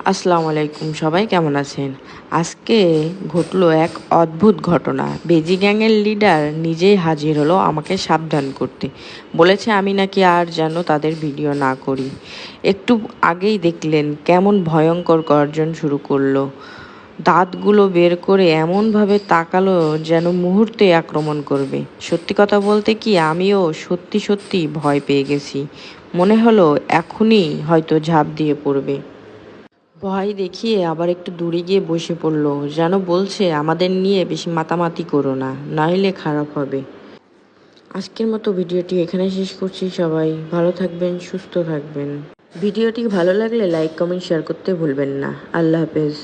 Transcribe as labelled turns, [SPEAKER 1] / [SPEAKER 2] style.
[SPEAKER 1] আসসালামু আলাইকুম, সবাই কেমন আছেন? আজকে ঘটলো এক অদ্ভুত ঘটনা। বেজি গ্যাংয়ের লিডার নিজেই হাজির হলো আমাকে সাবধান করতে। বলেছে, আমি নাকি আর যেন তাদের ভিডিও না করি। একটু আগেই দেখলেন কেমন ভয়ঙ্কর গর্জন শুরু করল। দাঁতগুলো বের করে এমনভাবে তাকালো যেন মুহূর্তে আক্রমণ করবে। সত্যি কথা বলতে কি, আমিও সত্যি সত্যি ভয় পেয়ে গেছি। মনে হলো এখনই হয়তো ঝাঁপ দিয়ে পড়বে। ভয় দেখিয়ে আবার একটু দূরে গিয়ে বসে পড়ল। যেন বলছে, আমাদের নিয়ে বেশি মাতামাতি করো না, নাইলে খারাপ হবে। আজকের মতো ভিডিওটি এখানে শেষ করছি সবাই। ভালো থাকবেন, সুস্থ থাকবেন। ভিডিওটি ভালো লাগলে লাইক, কমেন্ট, শেয়ার করতে ভুলবেন না। আল্লাহ হাফেজ।